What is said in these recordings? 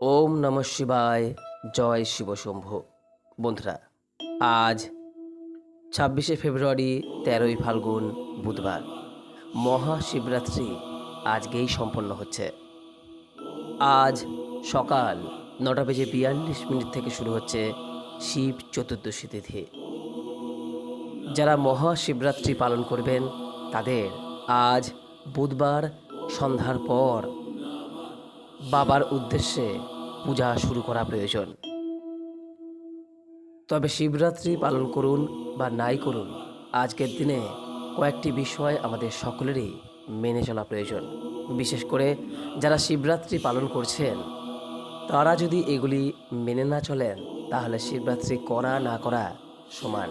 ওম নম শিবায়, জয় শিবশম্ভু বন্ধুরা, আজ ছাব্বিশে ফেব্রুয়ারি, তেরোই ফাল্গুন, বুধবার। মহাশিবরাত্রি আজকেই সম্পন্ন হচ্ছে। আজ সকাল নটা বেজে বিয়াল্লিশ মিনিট থেকে শুরু হচ্ছে শিব চতুর্দশী তিথি। যারা মহাশিবরাত্রি পালন করবেন, তাদের আজ বুধবার সন্ধ্যার পর বাবার উদ্দেশ্যে পূজা শুরু করা প্রয়োজন। তবে শিবরাত্রি পালন করুন বা নাই করুন, আজকের দিনে কয়েকটি বিষয় আমাদের সকলেরই মেনে চলা প্রয়োজন। বিশেষ করে যারা শিবরাত্রি পালন করছেন, তারা যদি এগুলি মেনে না চলেন, তাহলে শিবরাত্রি করা না করা সমান।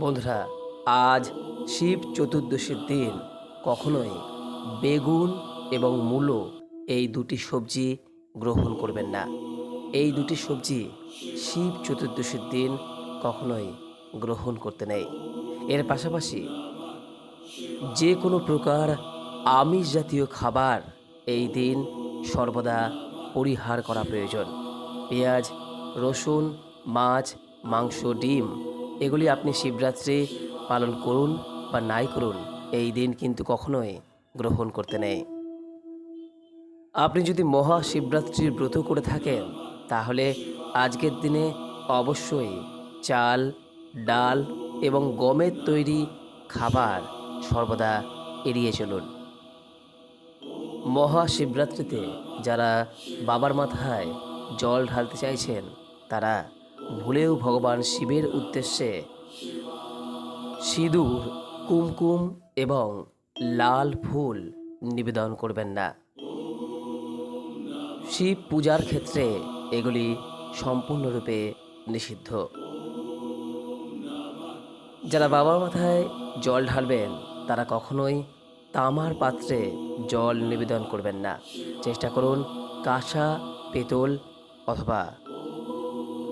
বন্ধুরা, আজ শিব চতুর্দশীর দিন, কখনোই বেগুন এবং মূলো এই দুটি সবজি গ্রহণ করবেন না। এই দুটি সবজি শিব চতুর্দশীর দিন কখনোই গ্রহণ করতে নেই। এর পাশাপাশি যে কোনো প্রকার আমিষ জাতীয় খাবার এই দিন সর্বদা পরিহার করা প্রয়োজন। পেঁয়াজ, রসুন, মাছ, মাংস, ডিম, এগুলি আপনি শিবরাত্রি পালন করুন বা নাই করুন, এই দিন কিন্তু কখনোই গ্রহণ করতে নেই। আপনি যদি মহাশিবরাত্রির ব্রত করে থাকেন, তাহলে আজকের দিনে অবশ্যই চাল, ডাল এবং গমের তৈরি খাবার সর্বদা এড়িয়ে চলুন। মহাশিবরাত্রিতে যারা বাবার মাথায় জল ঢালতে চাইছেন, তারা ভুলেও ভগবান শিবের উদ্দেশ্যে সিঁদুর, কুমকুম এবং লাল ফুল নিবেদন করবেন না। শিব পূজার ক্ষেত্রে এগুলি সম্পূর্ণরূপে নিষিদ্ধ। যারা বাবার মাথায় জল ঢালবেন, তারা কখনোই তামার পাত্রে জল নিবেদন করবেন না। চেষ্টা করুন কাঁসা, পেতল অথবা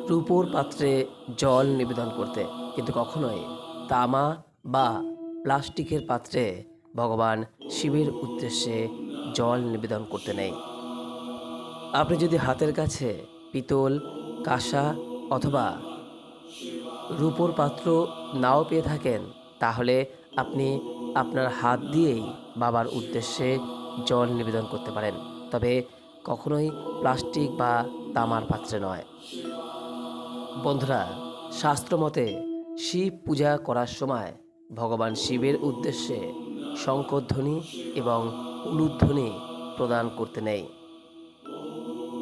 রূপোর পাত্রে জল নিবেদন করতে। কিন্তু কখনোই তামা বা প্লাস্টিকের পাত্রে ভগবান শিবের উদ্দেশ্যে জল নিবেদন করতে নেই। আপনি যদি হাতের কাছে পিতল, কাঁসা অথবা রূপোর পাত্র নাও পেয়ে থাকেন, তাহলে আপনি আপনার হাত দিয়েই বাবার উদ্দেশ্যে জল নিবেদন করতে পারেন। তবে কখনোই প্লাস্টিক বা তামার পাত্রে নয়। বন্ধুরা শাস্ত্রমতে শিব পূজা করার সময় ভগবান শিবের উদ্দেশ্যে শঙ্করধ্বনি এবং উলুধ্বনি প্রদান করতে নেই।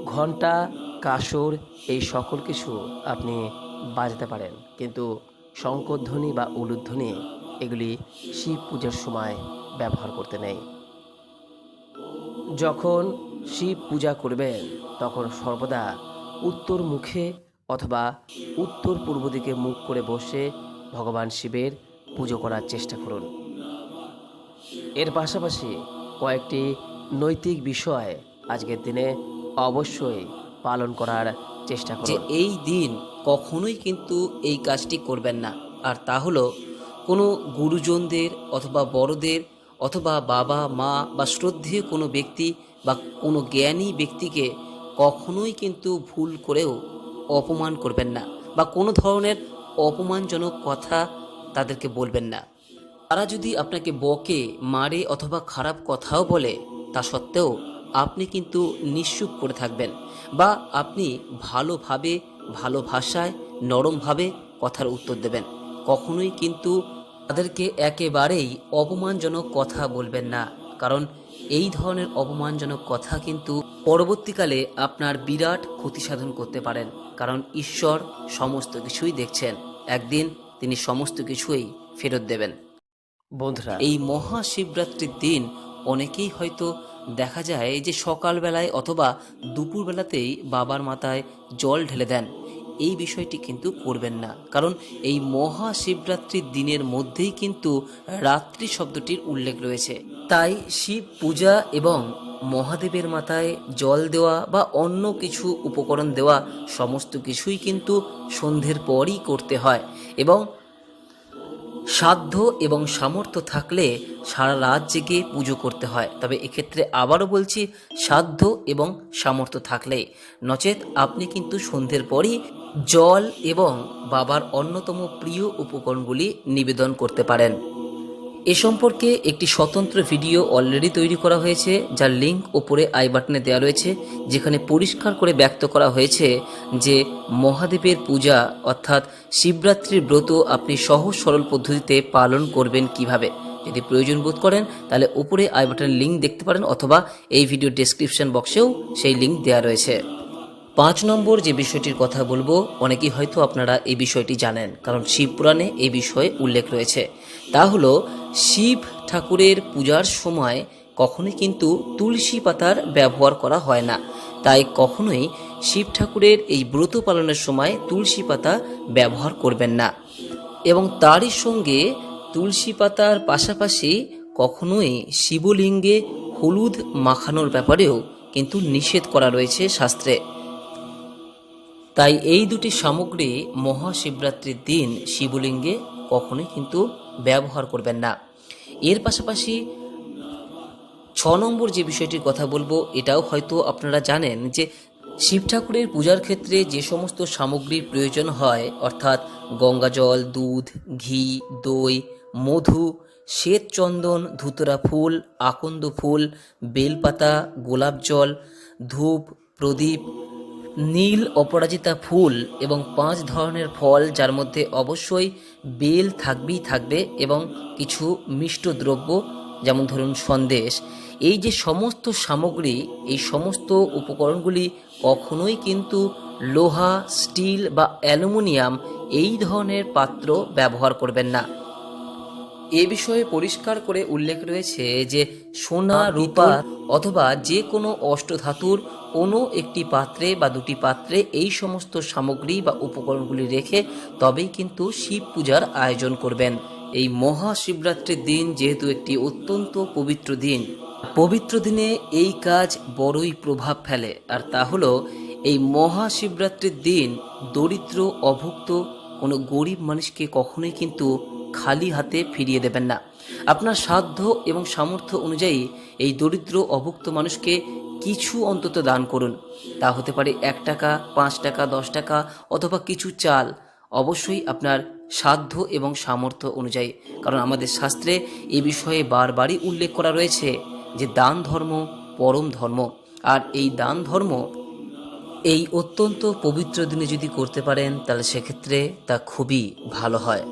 ঘণ্টা কাসর, এই সকল কিছু আপনি বাজাতে পারেন। কিন্তু শঙ্করধ্বনি বা উলুধ্বনি এগুলি শিব পূজার সময় ব্যবহার করতে নেই। যখন শিব পূজা করবেন, তখন সর্বদা উত্তর মুখে অথবা উত্তর পূর্ব দিকে মুখ করে বসে ভগবান শিবের পুজো করার চেষ্টা করুন। এর পাশাপাশি কয়েকটি নৈতিক বিষয় আজকের দিনে অবশ্যই পালন করার চেষ্টা যে করুন। এই দিন কখনোই কিন্তু এই কাজটি করবেন না। আর তা হলো কোনো গুরুজনদের অথবা বড়দের অথবা বাবা মা বা শ্রদ্ধেয় কোনো ব্যক্তি বা কোনো জ্ঞানী ব্যক্তিকে কখনোই কিন্তু ভুল করেও অপমান করবেন না বা কোনো ধরনের অপমানজনক কথা তাদেরকে বলবেন না। তারা যদি আপনাকে বকে মারে অথবা খারাপ কথাও বলে তা সত্ত্বেও আপনি কিন্তু নিশ্চুপ করে থাকবেন বা আপনি ভালোভাবে ভালো ভাষায় নরমভাবে কথার উত্তর দেবেন। কখনোই কিন্তু তাদেরকে একেবারেই অপমানজনক কথা বলবেন না। কারণ এই ধরনের অপমানজনক কথা কিন্তু পরবর্তীকালে আপনার বিরাট ক্ষতি সাধন করতে পারেন। কারণ ঈশ্বর সমস্ত কিছুই দেখছেন। একদিন তিনি সমস্ত কিছুই ফেরত দেবেন। বন্ধুরা এই মহাশিবরাত্রির দিন অনেকেই হয়তো দেখা যায় যে সকালবেলায় অথবা দুপুরবেলাতেই বাবার মাথায় জল ঢেলে দেন। এই বিষয়টি কিন্তু করবেন না। কারণ এই মহাশিবরাত্রির দিনের মধ্যেই কিন্তু রাত্রি শব্দটির উল্লেখ রয়েছে। তাই শিব পূজা এবং মহাদেবের মাথায় জল দেওয়া বা অন্য কিছু উপকরণ দেওয়া সমস্ত কিছুই কিন্তু সন্ধ্যের পরই করতে হয় এবং সাধ্য এবং সামর্থ্য থাকলে সারা রাত জেগে পুজো করতে হয়। তবে এক্ষেত্রে আবারও বলছি, সাধ্য এবং সামর্থ্য থাকলে। নচেত আপনি কিন্তু সন্ধ্যের পরই জল এবং বাবার অন্যতম প্রিয় উপকরণগুলি নিবেদন করতে পারেন। এ সম্পর্কে একটি স্বতন্ত্র ভিডিও অলরেডি তৈরি করা হয়েছে, যার লিঙ্ক ওপরে আই বাটনে দেওয়া রয়েছে, যেখানে পরিষ্কার করে ব্যক্ত করা হয়েছে যে মহাদেবের পূজা, অর্থাৎ শিবরাত্রির ব্রত আপনি সহজ সরল পদ্ধতিতে পালন করবেন কীভাবে? যদি প্রয়োজন বোধ করেন, তাহলে উপরে আই বাটনের লিঙ্ক দেখতে পারেন, অথবা এই ভিডিও ডেসক্রিপশন বক্সেও সেই লিঙ্ক দেওয়া রয়েছে। পাঁচ নম্বর যে বিষয়টির কথা বলব, অনেকেই হয়তো আপনারা এই বিষয়টি জানেন, কারণ শিব পুরাণে এই বিষয়ে উল্লেখ রয়েছে। তা হলো শিব ঠাকুরের পূজার সময় কখনোই কিন্তু তুলসী পাতার ব্যবহার করা হয় না। তাই কখনোই শিব ঠাকুরের এই ব্রত পালনের সময় তুলসী পাতা ব্যবহার করবেন না। এবং তারই সঙ্গে তুলসী পাতার পাশাপাশি কখনোই শিবলিঙ্গে হলুদ মাখানোর ব্যাপারেও কিন্তু নিষেধ করা রয়েছে শাস্ত্রে। তাই এই দুটি সামগ্রী মহাশিবরাত্রির দিন শিবলিঙ্গে কখনোই কিন্তু ব্যবহার করবেন না। এর পাশাপাশি ছ নম্বর যে বিষয়টির কথা বলব, এটাও হয়তো আপনারা জানেন যে শিব ঠাকুরের পূজার ক্ষেত্রে যে সমস্ত সামগ্রীর প্রয়োজন হয়, অর্থাৎ গঙ্গাজল দুধ, ঘি, দই, মধু, শ্বেত চন্দন, ধুতরা ফুল, আকন্দ ফুল, বেলপাতা, গোলাপ জল, ধূপ, প্রদীপ নীল অপরাজিতা ফুল এবং পাঁচ ধরনের ফল যার মধ্যে অবশ্যই বেল থাকবেই থাকবে এবং কিছু মিষ্ট দ্রব্য, যেমন ধরুন সন্দেশ। এই যে সমস্ত সামগ্রী, এই সমস্ত উপকরণগুলি কখনোই কিন্তু লোহা, স্টিল বা অ্যালুমিনিয়াম এই ধরনের পাত্র ব্যবহার করবেন না। এ বিষয়ে পরিষ্কার করে উল্লেখ রয়েছে যে সোনা রূপা অথবা যে কোনো অষ্টধাতুর কোনো একটি পাত্রে বা দুটি পাত্রে এই সমস্ত সামগ্রী বা উপকরণগুলি রেখে তবেই কিন্তু শিব পূজার আয়োজন করবেন। এই মহাশিবরাত্রির দিন যেহেতু একটি অত্যন্ত পবিত্র দিন পবিত্র দিনে এই কাজ বড়ই প্রভাব ফেলে। আর তা হলো এই মহাশিবরাত্রির দিন দরিদ্র অভুক্ত কোনো গরিব মানুষকে কখনোই কিন্তু খালি হাতে ফিরিয়ে দেবেন না। আপনার সাধ্য এবং সামর্থ্য অনুযায়ী এই দরিদ্র, অভুক্ত মানুষকে কিছু অন্তত দান করুন। তা হতে পারে এক টাকা, পাঁচ টাকা, দশ টাকা অথবা কিছু চাল। অবশ্যই আপনার সাধ্য এবং সামর্থ্য অনুযায়ী। কারণ আমাদের শাস্ত্রে এ বিষয়ে বারবারই উল্লেখ করা রয়েছে যে দান ধর্ম পরম ধর্ম। আর এই দান ধর্ম এই অত্যন্ত পবিত্র দিনে যদি করতে পারেন, তাহলে সেক্ষেত্রে তা খুবই ভালো হয়।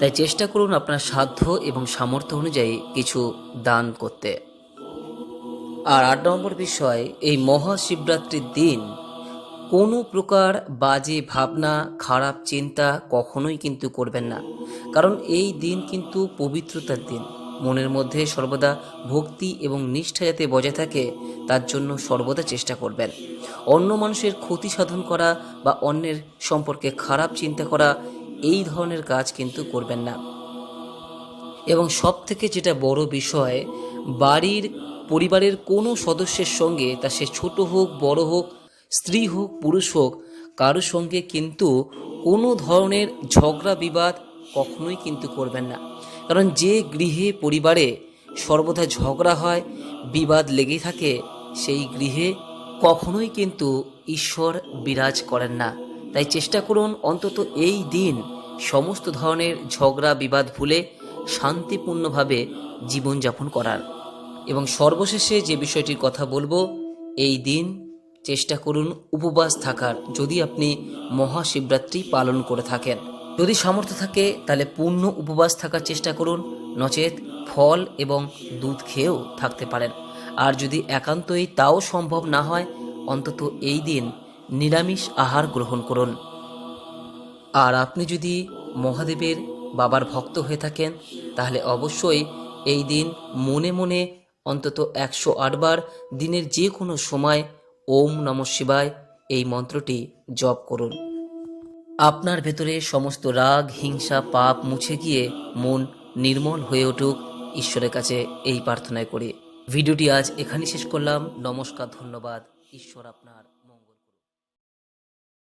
তাই চেষ্টা করুন আপনার সাধ্য এবং সামর্থ্য অনুযায়ী কিছু দান করতে। আর আট নম্বর বিষয়, এই মহাশিবরাত্রির দিন কোনো প্রকার বাজে ভাবনা, খারাপ চিন্তা কখনোই কিন্তু করবেন না। কারণ এই দিন কিন্তু পবিত্রতার দিন। মনের মধ্যে সর্বদা ভক্তি এবং নিষ্ঠা যাতে বজায় থাকে, তার জন্য সর্বদা চেষ্টা করবেন। অন্য মানুষের ক্ষতি সাধন করা বা অন্যের সম্পর্কে খারাপ চিন্তা করা এই ধরনের কাজ কিন্তু করবেন না। এবং সব থেকে যেটা বড় বিষয়, বাড়ির পরিবারের কোনো সদস্যের সঙ্গে, তা সে ছোট হোক, বড় হোক, স্ত্রী হোক, পুরুষ হোক, কারোর সঙ্গে কিন্তু কোনো ধরনের ঝগড়া, বিবাদ কখনোই কিন্তু করবেন না। কারণ যে গৃহে পরিবারে সর্বদা ঝগড়া হয়, বিবাদ লেগে থাকে, সেই গৃহে কখনোই কিন্তু ঈশ্বর বিরাজ করেন না। তাই চেষ্টা করুন অন্তত এই দিন সমস্ত ধরনের ঝগড়া, বিবাদ ভুলে শান্তিপূর্ণভাবে জীবনযাপন করার। এবং সর্বশেষে যে বিষয়টির কথা বলব, এই দিন চেষ্টা করুন উপবাস থাকার, যদি আপনি মহাশিবরাত্রি পালন করে থাকেন। যদি সামর্থ্য থাকে, তাহলে পূর্ণ উপবাস থাকার চেষ্টা করুন, নচেত ফল এবং দুধ খেয়েও থাকতে পারেন। আর যদি একান্তই তাও সম্ভব না হয়, অন্তত এই দিন নিরামিষ আহার গ্রহণ করুন। আর আপনি যদি মহাদেবের বাবার ভক্ত হয়ে থাকেন, তাহলে অবশ্যই এই দিন মনে মনে অন্তত একশো আটবার দিনের যে কোনো সময় ওম নম শিবায় এই মন্ত্রটি জপ করুন। আপনার ভেতরে সমস্ত রাগ, হিংসা, পাপ মুছে গিয়ে মন নির্মল হয়ে উঠুক ঈশ্বরের কাছে এই প্রার্থনায় করে। ভিডিওটি আজ এখানেই শেষ করলাম। নমস্কার, ধন্যবাদ। ঈশ্বর আপনার